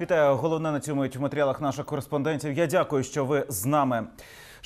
Вітаю. Головне на цьому в матеріалах наших кореспондентів. Я дякую, що ви з нами.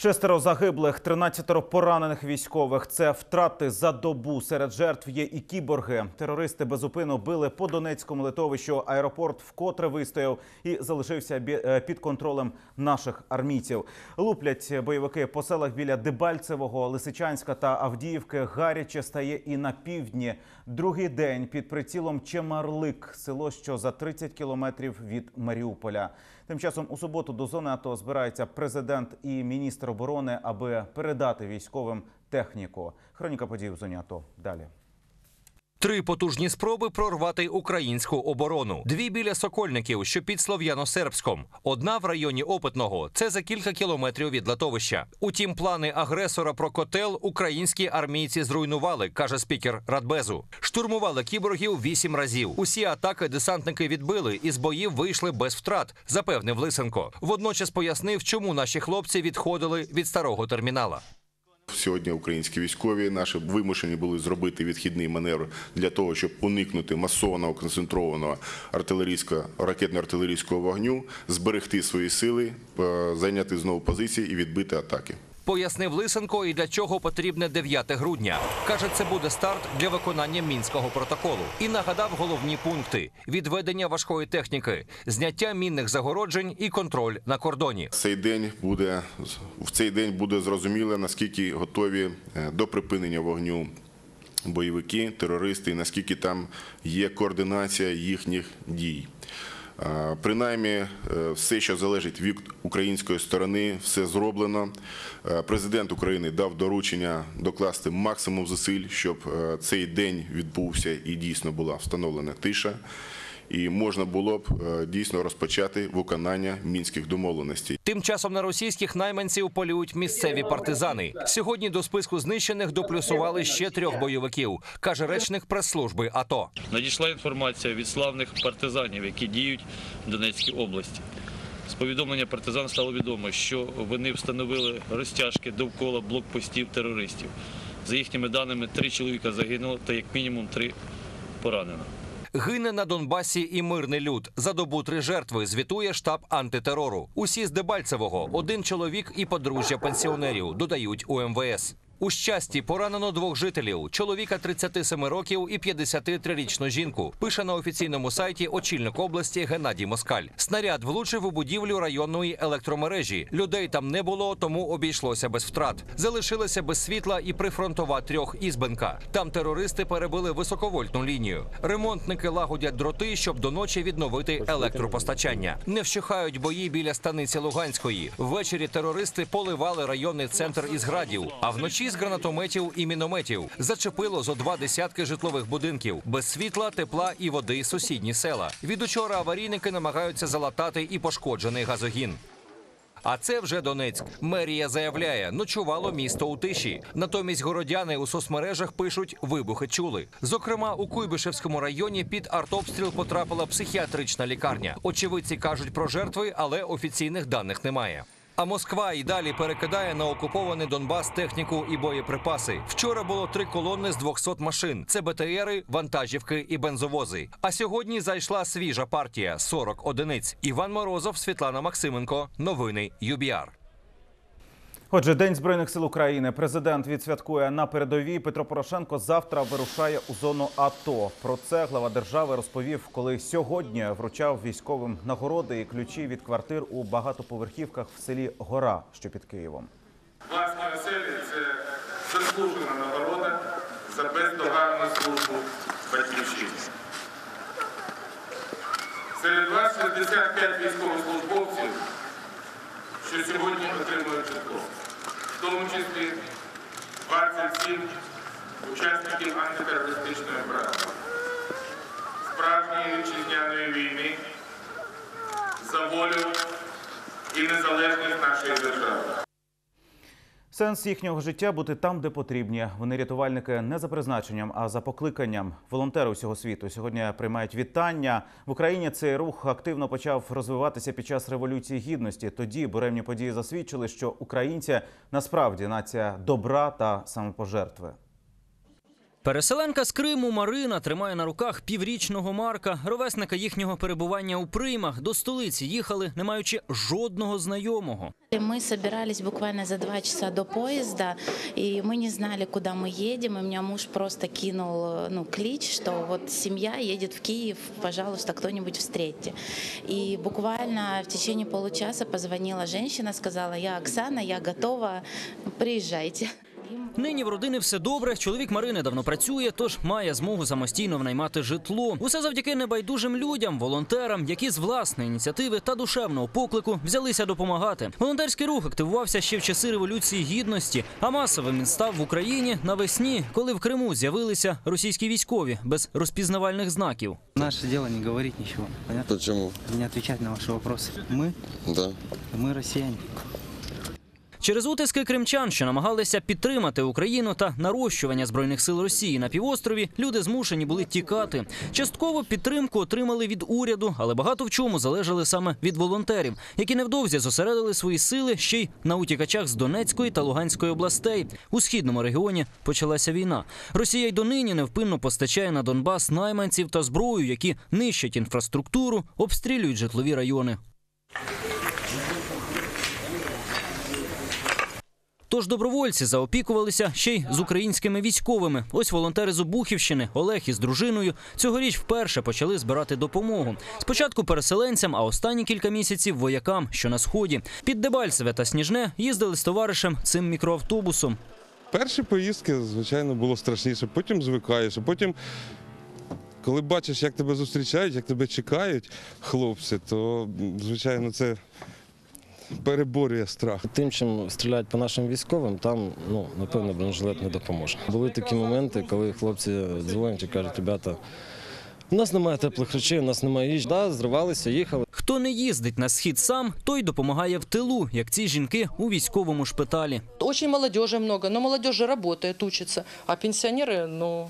Шестеро загиблих, 13 поранених військових. Це втрати за добу. Серед жертв є і кіборги. Терористи безупину били по Донецькому литовищу. Аеропорт вкотре вистояв і залишився е, під контролем наших армійців. Луплять бойовики по селах біля Дебальцевого, Лисичанська та Авдіївки. Гаряче стає і на півдні. Другий день під прицілом Чемарлик, село, що за 30 кілометрів від Маріуполя. Тим часом у суботу до зони АТО збираються президент і міністр оборони, аби передати військовим техніку. Хроніка подій в зоні АТО. Далі. Три потужні спроби прорвати українську оборону. Дві біля Сокольників, що під Слов'яно-Сербськом. Одна в районі Опитного. Це за кілька кілометрів від латовища. Утім, плани агресора про котел українські армійці зруйнували, каже спікер Радбезу. Штурмували кіборгів вісім разів. Усі атаки десантники відбили і з боїв вийшли без втрат, запевнив Лисенко. Водночас пояснив, чому наші хлопці відходили від старого термінала. Сьогодні українські військові наші вимушені були зробити відхідний маневр для того, щоб уникнути масованого концентрованого артилерійського ракетно-артилерійського вогню, зберегти свої сили, е, зайняти знову позиції і відбити атаки. Пояснив Лисенко і для чого потрібне 9 грудня. Каже, це буде старт для виконання мінського протоколу. І нагадав головні пункти: відведення важкої техніки, зняття мінних загороджень і контроль на кордоні. Цей день буде в цей день буде зрозуміло, наскільки готові е, до припинення вогню бойовики, терористи, і наскільки там є координація їхніх дій. Принаймні, е, все, що залежить від української сторони, все зроблено. Е, Президент України дав доручення докласти максимум зусиль, щоб е, цей день відбувся і дійсно була встановлена тиша. І можна було б е, дійсно розпочати виконання мінських домовленостей. Тим часом на російських найманців полюють місцеві партизани. Сьогодні до списку знищених доплюсували ще трьох бойовиків, каже речник прес-служби АТО. Надійшла інформація від славних партизанів, які діють в Донецькій області. З повідомлення партизан стало відомо, що вони встановили розтяжки довкола блокпостів терористів. За їхніми даними, три чоловіка загинуло та як мінімум три поранено. Гине на Донбасі і мирний люд. За добу три жертви звітує штаб антитерору. Усі з Дебальцевого. Один чоловік і подружжя пенсіонерів додають у МВС. У щасті поранено двох жителів: чоловіка 37 років і 53-річну жінку. Пише на офіційному сайті очільник області Геннадій Москаль. Снаряд влучив у будівлю районної електромережі. Людей там не було, тому обійшлося без втрат. Залишилися без світла і прифронтова трьох ізбенка. Там терористи перебили високовольтну лінію. Ремонтники лагодять дроти, щоб до ночі відновити електропостачання. Не вщухають бої біля станиці Луганської. Ввечері терористи поливали районний центр із градів, а вночі з гранатометів і мінометів зачепило зо два десятки житлових будинків без світла, тепла і води сусідні села. Від учора аварійники намагаються залатати і пошкоджений газогін. А це вже Донецьк. Мерія заявляє, ночувало місто у тиші. Натомість городяни у соцмережах пишуть, вибухи чули. Зокрема, у Куйбишевському районі під артобстріл потрапила психіатрична лікарня. Очевидці кажуть про жертви, але офіційних даних немає. А Москва і далі перекидає на окупований Донбас техніку і боєприпаси. Вчора було три колони з 200 машин: це БТРи, вантажівки і бензовози. А сьогодні зайшла свіжа партія 40 одиниць. Іван Морозов, Світлана Максименко. Новини ЮБІАР. Отже, День збройних сил України. Президент відсвяткує на передовій. Петро Порошенко завтра вирушає у зону АТО. Про це глава держави розповів, коли сьогодні вручав військовим нагороди і ключі від квартир у багатоповерхівках в селі Гора, що під Києвом. Власні оселі це заслужена нагорода за бездоганну службу батьківщині. Серед вас 65 військовослужбовців, що сьогодні отримали житло, в тому числі 27 учасників антитерористичної операції, справжньої вітчизняної війни за волю і незалежність нашої держави. Сенс їхнього життя бути там, де потрібні. Вони рятувальники не за призначенням, а за покликанням. Волонтери усього світу сьогодні приймають вітання в Україні. Цей рух активно почав розвиватися під час революції гідності. Тоді буремні події засвідчили, що українці насправді нація добра та самопожертви. Переселенка з Криму Марина тримає на руках піврічного Марка, ровесника їхнього перебування у приймах. До столиці їхали, не маючи жодного знайомого. Мы собирались буквально за два часа до поезда, и мы не знали, куда мы едем. И меня муж просто кинул э, ну, клич, что вот семья едет в Киев, пожалуйста, кто-нибудь встретьте. И буквально в течение получаса позвонила женщина, сказала, я Оксана, я готова, приезжайте. Нині в родини все добре. Чоловік Марини давно працює, тож має змогу самостійно внаймати житло. Усе завдяки небайдужим людям, волонтерам, які з власної ініціативи та душевного поклику взялися допомагати. Волонтерський рух активувався ще в часи революції гідності, а масовим він став в Україні навесні, коли в Криму з'явилися російські військові без розпізнавальних знаків. Наше дело не говорить ничего, понятно? Почему? Не отвечать на ваши вопросы. Мы, Да. мы россияне. Через утиски кримчан, що намагалися підтримати Україну та нарощування збройних сил Росії на півострові, люди змушені були тікати. Частково підтримку отримали від уряду, але багато в чому залежали саме від волонтерів, які невдовзі зосередили свої сили ще й на утікачах з Донецької та Луганської областей. У східному регіоні почалася війна. Росія й донині невпинно постачає на Донбас найманців та зброю, які нищать інфраструктуру, обстрілюють житлові райони. Тож добровольці заопікувалися ще й з українськими військовими. Ось волонтери з Обухівщини Олег із дружиною цьогоріч вперше почали збирати допомогу. Спочатку переселенцям, а останні кілька місяців воякам, що на сході. Під Дебальцеве та Сніжне їздили з товаришем цим мікроавтобусом. Перші поїздки, звичайно, було страшніше, потім звикаєш, а потім, коли бачиш, як тебе зустрічають, як тебе чекають хлопці, то, звичайно, це переборює страх. Тим, чим стріляють по нашим військовим, там ну напевно бронежилет не допоможе. Були такі моменти, коли хлопці дзвонять і кажуть, ребята, у нас немає теплих речей, у нас немає їжі. Да, зривалися, їхали. Хто не їздить на схід сам, той допомагає в тилу, як ці жінки у військовому шпиталі. Очень молодежи много, но молодежь же работает, а пенсионеры, ну,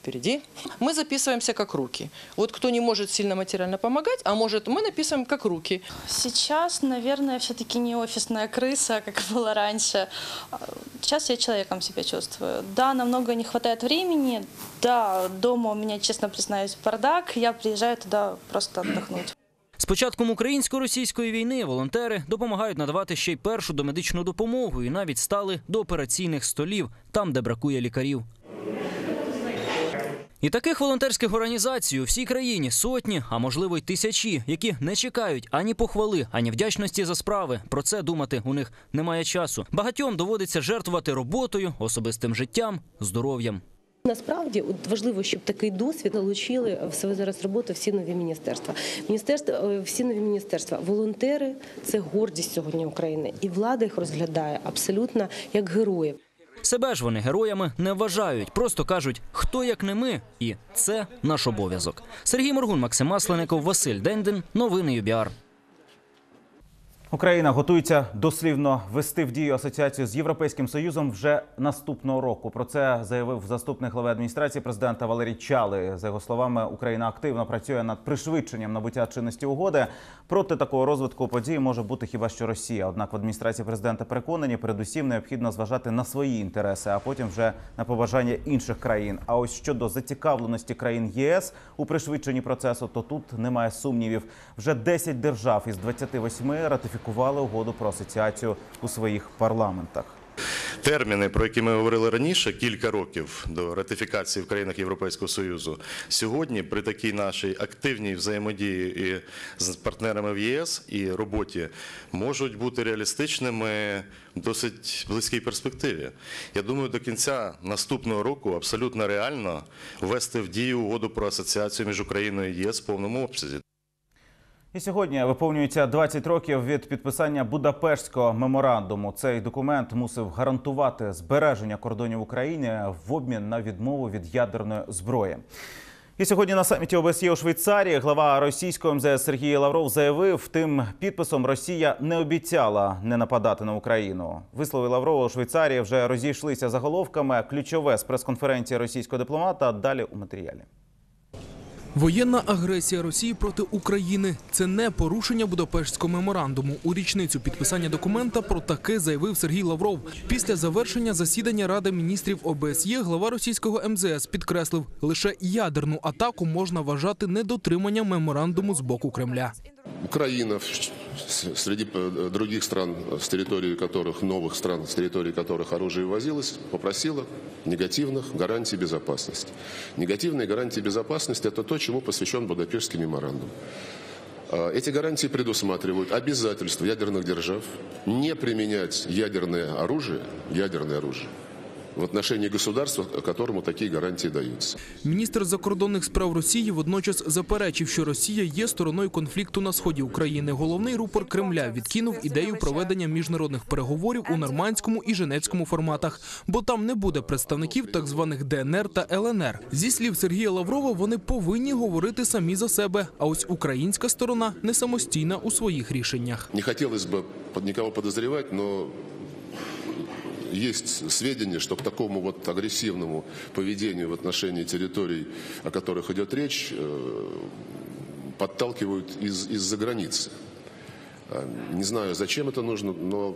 впереди. Мы записываемся как руки. Вот кто не может сильно материально помогать, а может, мы написываем как руки. Сейчас, наверное, все-таки не офисная крыса, как было раньше. А, Сейчас я человеком себя чувствую. Да, намного не хватает времени. Да, дома у меня, честно признаюсь, бардак. Я приезжаю туда просто отдохнуть. З початком українсько-російської війни волонтери допомагають надавати ще й першу домедичну допомогу і навіть стали до операційних столів, там, де бракує лікарів. І таких волонтерських організацій у всій країні сотні, а можливо й тисячі, які не чекають ані похвали, ані вдячності за справи. Про це думати у них немає часу. Багатьом доводиться жертвувати роботою, особистим життям, здоров'ям. Насправді важливо, щоб такий досвід залучили в свою зараз роботу всі нові міністерства. Міністерства е, всі нові міністерства. Волонтери це гордість сьогодні України, і влада їх розглядає абсолютно як героїв. Себе ж вони героями не вважають, просто кажуть, хто як не ми, і це наш обов'язок. Сергій Моргун, Максим Масленников, Василь Дендин. Новини ЮБІАР. Україна готується дослівно ввести в дію асоціацію з Європейським Союзом вже наступного року. Про це заявив заступник глави адміністрації президента Валерій Чали. За його словами, Україна активно працює над пришвидшенням набуття чинності угоди. Проти такого розвитку подій може бути хіба що Росія. Однак в адміністрації президента переконані, передусім необхідно зважати на свої інтереси, а потім вже на побажання інших країн. А ось щодо зацікавленості країн ЄС у пришвидшенні процесу, то тут немає сумнівів. Вже 10 держав із 28 ратифікували угоду про асоціацію у своїх парламентах. Терміни, про які ми говорили раніше, кілька років до ратифікації в країнах Європейського Союзу, сьогодні при такій нашій активній взаємодії і з партнерами в ЄС і роботі можуть бути реалістичними в досить близькій перспективі. Я думаю, до кінця наступного року абсолютно реально ввести в дію угоду про асоціацію між Україною і ЄС в повному обсязі. І сьогодні виповнюється 20 років від підписання Будапештського меморандуму. Цей документ мусив гарантувати збереження кордонів України в обмін на відмову від ядерної зброї. І сьогодні на саміті ОБСЄ у Швейцарії глава російського МЗС Сергій Лавров заявив, тим підписом Росія не обіцяла не нападати на Україну. Вислови Лаврова у Швейцарії вже розійшлися заголовками. Ключове з прес-конференції російського дипломата. Далі у матеріалі. Воєнна агресія Росії проти України це не порушення Будапештського меморандуму. У річницю підписання документа про таке заявив Сергій Лавров. Після завершення засідання Ради міністрів ОБСЄ глава російського МЗС підкреслив, лише ядерну атаку можна вважати недотриманням меморандуму з боку Кремля. С- среди э, других стран, с территории которых, новых стран, с территории которых оружие ввозилось, попросила негативных гарантий безопасности. Негативные гарантии безопасности – это то, чему посвящен Будапештский меморандум. А, Эти гарантии предусматривают обязательство ядерных держав не применять ядерное оружие, ядерное оружие в отношении государства, которому такие гарантии даются. Міністр закордонних справ Росії водночас заперечив, що Росія є стороною конфлікту на сході України. Головний рупор Кремля відкинув ідею проведення міжнародних переговорів у нормандському і женевському форматах, бо там не буде представників так званих ДНР та ЛНР. Зі слів Сергія Лаврова, вони повинні говорити самі за себе. А ось українська сторона не самостійна у своїх рішеннях. Не хотелось бы под никого подозревать, но есть сведения, что к такому вот агрессивному поведению в отношении территорий, о которых идет речь, э, подталкивают из, из-за границы. А, Не знаю, зачем это нужно, но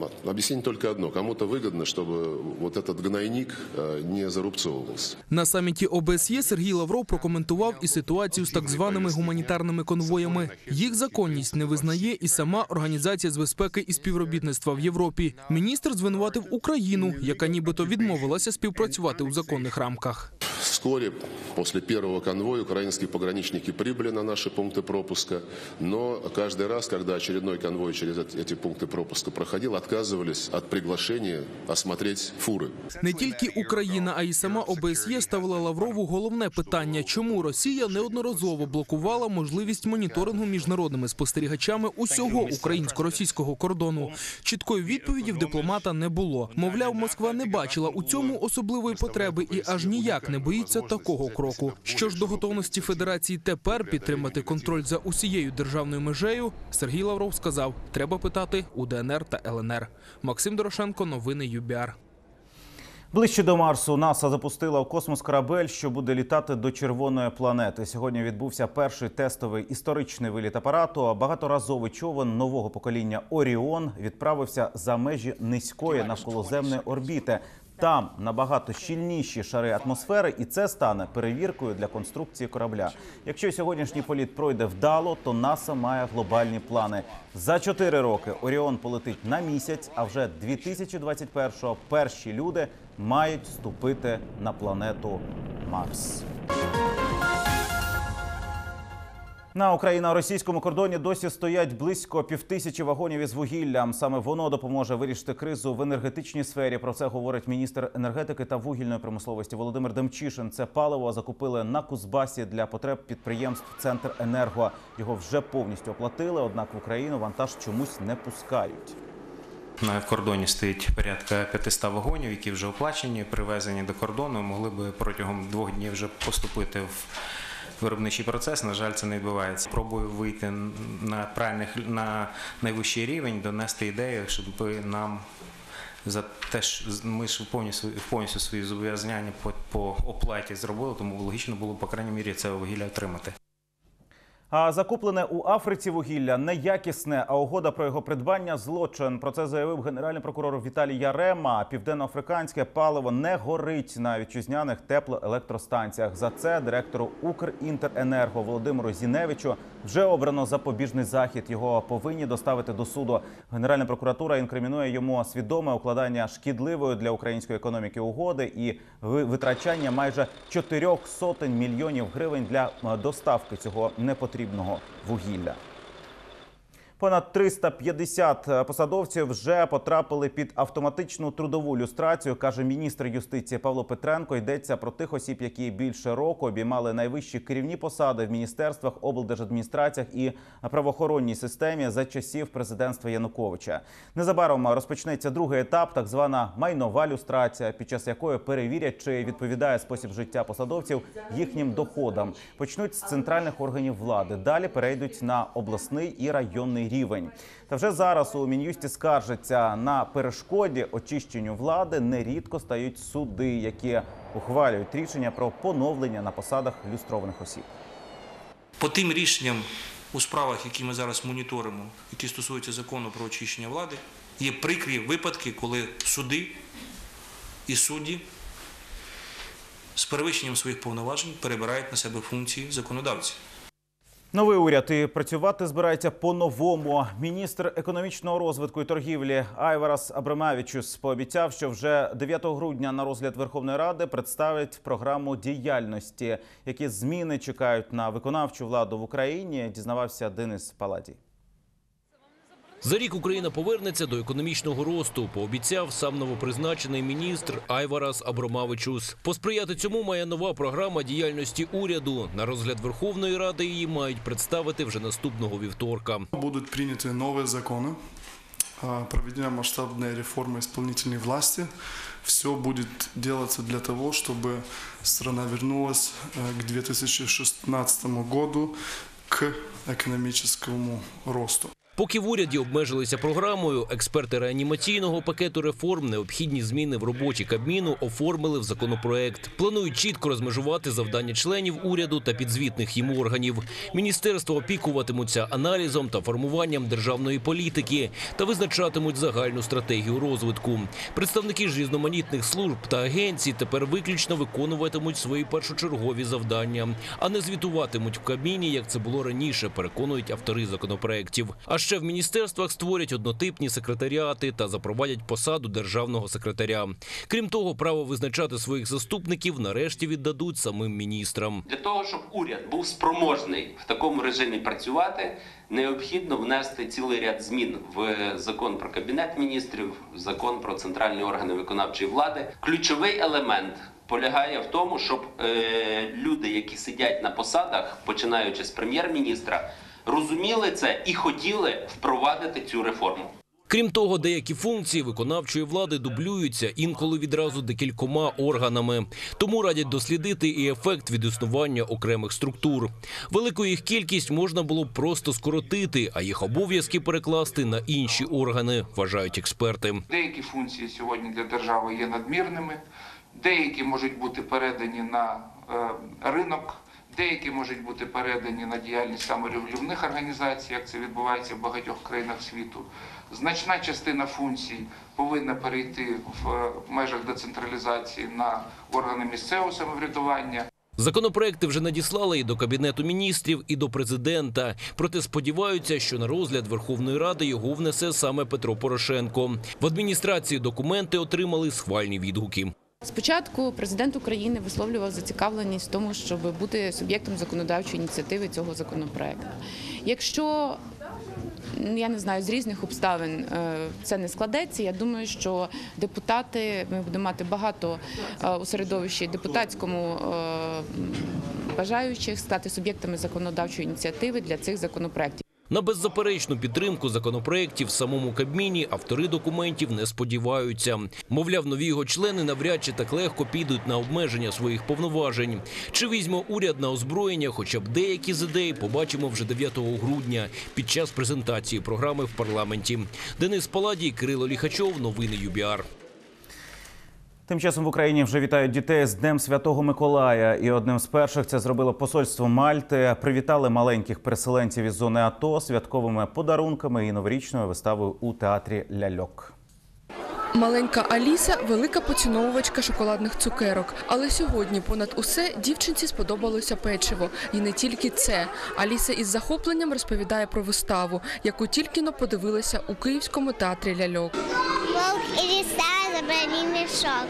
м, объяснение только одно. Кому-то выгодно, чтобы вот этот гнойник э, не зарубцовывался. На саміті ОБСЄ Сергій Лавров прокоментував і ситуацію з так званими гуманітарними конвоями. Їх законність не визнає і сама Організація з безпеки і співробітництва в Європі. Міністр звинуватив Україну, яка нібито відмовилася співпрацювати у законних рамках. Вскоре после первого конвоя украинские пограничники прибыли на наши пункты пропуска, но каждый раз, когда очередной конвой через эт- эти пункты пропуска проходил, отказывались от приглашения осмотреть фуры. Не тільки Україна, а й сама ОБСЄ ставила Лаврову головне питання: чому Росія неодноразово блокувала можливість моніторингу міжнародними спостерігачами усього українсько-російського кордону. Чіткої відповіді в дипломата не було. Мовляв, Москва не бачила у цьому особливої потреби і аж ніяк не боїться такого кроку. Що ж до готовності Федерації тепер підтримати контроль за усією державною межею, Сергій Лавров сказав: треба питати у ДНР та ЛНР. Максим Дорошенко, новини ЮБІАР. Ближче до Марсу НАСА запустила у космос корабель, що буде літати до червоної планети. Сьогодні відбувся перший тестовий історичний виліт апарату. Багаторазовий човен нового покоління Оріон відправився за межі низької навколоземної орбіти. Там набагато щільніші шари атмосфери, і це стане перевіркою для конструкції корабля. Якщо сьогоднішній політ пройде вдало, то НАСА має глобальні плани. За чотири роки Оріон полетить на місяць. А вже 2021-го перші люди мають ступити на планету Марс. На україно-російському кордоні досі стоять близько півтисячі вагонів із вугіллям. Саме воно допоможе вирішити кризу в енергетичній сфері. Про це говорить міністр енергетики та вугільної промисловості Володимир Демчишин. Це паливо закупили на Кузбасі для потреб підприємств Центр Енерго. Його вже повністю оплатили. Однак в Україну вантаж чомусь не пускають. На кордоні стоїть порядка 500 вагонів, які вже оплачені, привезені до кордону. Могли би протягом двох днів вже поступити в виробничий процес. На жаль, це не відбувається. Пробую вийти на правильних на найвищий рівень, донести ідею, щоб нам за те, що ми ж повністю повністю свої зобов'язання по, по оплаті зробили, тому логічно було по крайній мірі це вугілля отримати. А закуплене у Африці вугілля неякісне, а угода про його придбання злочин. Про це заявив генеральний прокурор Віталій Ярема. Південноафриканське паливо не горить на вітчизняних теплоелектростанціях. За це директору Укрінтеренерго Володимиру Зіневичу вже обрано запобіжний захід. Його повинні доставити до суду. Генеральна прокуратура інкримінує йому свідоме укладання шкідливої для української економіки угоди і ви- витрачання майже чотирьох сотень мільйонів гривень для е, доставки цього непотрібного вугілля. Понад 350 посадовців вже потрапили під автоматичну трудову люстрацію, каже міністр юстиції Павло Петренко. Йдеться про тих осіб, які більше року обіймали найвищі керівні посади в міністерствах, облдержадміністраціях і правоохоронній системі за часів президентства Януковича. Незабаром розпочнеться другий етап, так звана майнова люстрація, під час якої перевірять, чи відповідає спосіб життя посадовців їхнім доходам. Почнуть з центральних органів влади. Далі перейдуть на обласний і районний рівень. Та вже зараз у мін'юсті скаржиться на перешкоді очищенню влади. Нерідко стають суди, які ухвалюють рішення про поновлення на посадах люстрованих осіб. По тим рішенням у справах, які ми зараз моніторимо, які стосуються закону про очищення влади, є прикрі випадки, коли суди і судді з перевищенням своїх повноважень перебирають на себе функції законодавців. Новий уряд і працювати збирається по-новому. Міністр економічного розвитку і торгівлі Айварас Абрамавічус пообіцяв, що вже 9 грудня на розгляд Верховної Ради представить програму діяльності. Які зміни чекають на виконавчу владу в Україні? Дізнавався Денис Паладій. За рік Україна повернеться до економічного росту. Пообіцяв сам новопризначений міністр Айварас Абромавичус. Посприяти цьому має нова програма діяльності уряду. На розгляд Верховної Ради її мають представити вже наступного вівторка. Будут приняты новые законы, а, проведена масштабная реформа исполнительной власти. Все будет делаться для того, чтобы страна вернулась э, к 2016 году к экономическому росту. Поки в уряді обмежилися програмою, експерти реанімаційного пакету реформ необхідні зміни в роботі Кабміну оформили в законопроект. Планують чітко розмежувати завдання членів уряду та підзвітних їм органів. Міністерства опікуватимуться аналізом та формуванням державної політики та визначатимуть загальну стратегію розвитку. Представники ж різноманітних служб та агенцій тепер виключно виконуватимуть свої першочергові завдання, а не звітуватимуть в Кабміні, як це було раніше. Переконують автори законопроектів. А ще в міністерствах створять однотипні секретаріати та запровадять посаду державного секретаря. Крім того, право визначати своїх заступників нарешті віддадуть самим міністрам. Для того, щоб уряд був спроможний в такому режимі працювати, необхідно внести цілий ряд змін в закон про кабінет міністрів, в закон про центральні органи виконавчої влади. Ключовий елемент. Полягає в тому, щоб е, люди, які сидять на посадах, починаючи з прем'єр-міністра, розуміли це і хотіли впровадити цю реформу. Крім того, деякі функції виконавчої влади дублюються інколи відразу декількома органами. Тому радять дослідити і ефект від існування окремих структур. Велику їх кількість можна було б просто скоротити, а їх обов'язки перекласти на інші органи, вважають експерти. Деякі функції сьогодні для держави є надмірними, деякі можуть бути передані на е, ринок, деякі можуть бути передані на діяльність саморегулівних організацій, як це відбувається в багатьох країнах світу. Значна частина функцій повинна перейти в межах децентралізації на органи місцевого самоврядування. Законопроекти вже надіслали і до кабінету міністрів, і до президента. Проте сподіваються, що на розгляд Верховної Ради його внесе саме Петро Порошенко. В адміністрації документи отримали схвальні відгуки. Спочатку президент України висловлював зацікавленість в тому, щоб бути суб'єктом законодавчої ініціативи цього законопроекту. Якщо я не знаю, з різних обставин е, це не складеться. Я думаю, що депутати ми будемо мати багато е, у середовищі депутатському е, бажаючих стати суб'єктами законодавчої ініціативи для цих законопроектів. На беззаперечну підтримку законопроєктів в самому Кабміні автори документів не сподіваються. Мовляв, нові його члени навряд чи так легко підуть на обмеження своїх повноважень. Чи візьме уряд на озброєння, хоча б деякі з ідей побачимо вже 9 грудня під час презентації програми в парламенті. Денис Паладій, Кирило Ліхачов, новини ЮБІАР. Тим часом в Україні вже вітають дітей з Днем Святого Миколая. І одним з перших це зробило посольство Мальти. Привітали маленьких переселенців із зони АТО святковими подарунками і новорічною виставою у театрі Ляльок. Маленька Аліса велика поціновувачка шоколадних цукерок. Але сьогодні, понад усе, дівчинці сподобалося печиво. І не тільки це. Аліса із захопленням розповідає про виставу, яку тільки но подивилася у Київському театрі ляльок. Волк и лиса забрали мешок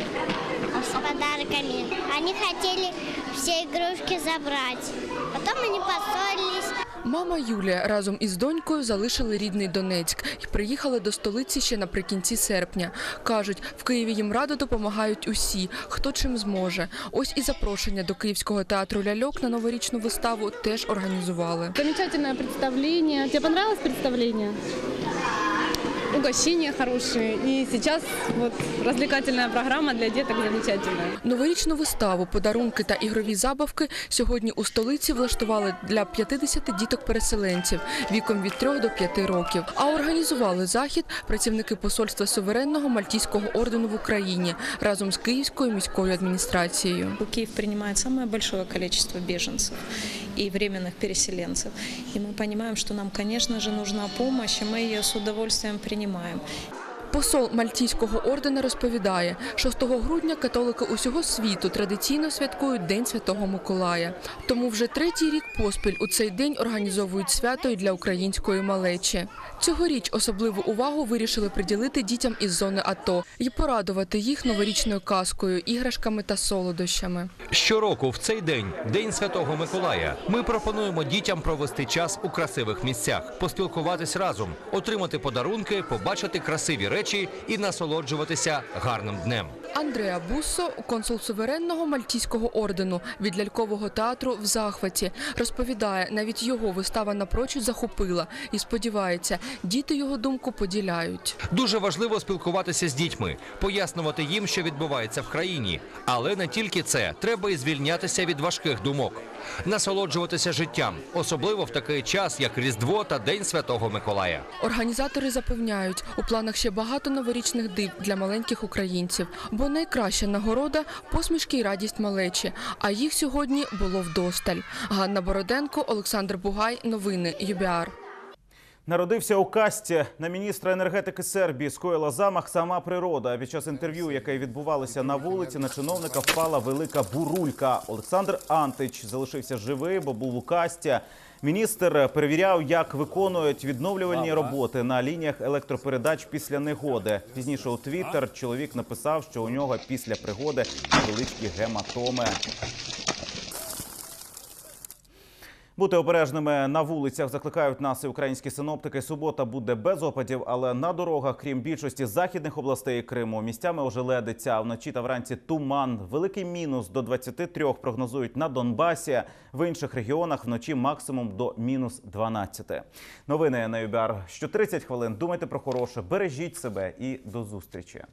с подарками. Они хотели все игрушки забрать. Потом они поссорились. Мама Юлія разом із донькою залишили рідний Донецьк і приїхали до столиці ще наприкінці серпня. Кажуть, в Києві їм радо допомагають усі, хто чим зможе. Ось і запрошення до Київського театру ляльок на новорічну виставу теж організували. Замечательне представлення. Тебе подобалось представление? Угощения хорошие. И сейчас вот развлекательная программа для деток замечательная. Новорічну виставу, подарунки та ігрові забавки сьогодні у столиці влаштували для 50 діток-переселенців віком від 3 до 5 років. А організували захід працівники посольства суверенного мальтійського ордену в Україні разом з Київською міською адміністрацією. Киев принимает самое большое количество беженцев и временных переселенцев. И мы понимаем, что нам, конечно же, нужна помощь, и мы ее с удовольствием принимаем. Посол Мальтійського ордена розповідає, 6 грудня католики усього світу традиційно святкують День Святого Миколая. Тому вже третій рік поспіль у цей день організовують свято й для української малечі. Цьогоріч особливу увагу вирішили приділити дітям із зони АТО і порадувати їх новорічною казкою, іграшками та солодощами. Щороку в цей день, День Святого Миколая, ми пропонуємо дітям провести час у красивих місцях, поспілкуватись разом, отримати подарунки, побачити красиві речі і насолоджуватися гарним днем. Андреа Буссо, консул суверенного мальтійського ордену від лялькового театру в захваті, розповідає, навіть його вистава напрочуд захопила і сподівається, діти його думку поділяють. Дуже важливо спілкуватися з дітьми, пояснювати їм, що відбувається в країні. Але не тільки це, треба і звільнятися від важких думок, насолоджуватися життям, особливо в такий час, як Різдво та День Святого Миколая. Організатори запевняють, у планах ще багато новорічних див для маленьких українців, бо найкраща нагорода посмішки й радість малечі. А їх сьогодні було вдосталь. Ганна Бороденко, Олександр Бугай. Новини ЮБІАР. Народився у касті на міністра енергетики Сербії. Скоїла замах сама природа. Під час інтерв'ю, яке відбувалося на вулиці, на чиновника впала велика бурулька. Олександр Антич залишився живий, бо був у касті. Міністр перевіряв, як виконують відновлювальні роботи на лініях електропередач після негоди. Пізніше у Твіттер чоловік написав, що у нього після пригоди невеличкі гематоми. Бути обережними на вулицях закликають нас і українські синоптики. Субота буде без опадів, але на дорогах, крім більшості західних областей Криму, місцями ожеледиться. Вночі та вранці туман. Великий мінус до 23 прогнозують на Донбасі. В інших регіонах вночі максимум до мінус 12. Новини на ЮБР. Що 30 хвилин. Думайте про хороше, бережіть себе і до зустрічі.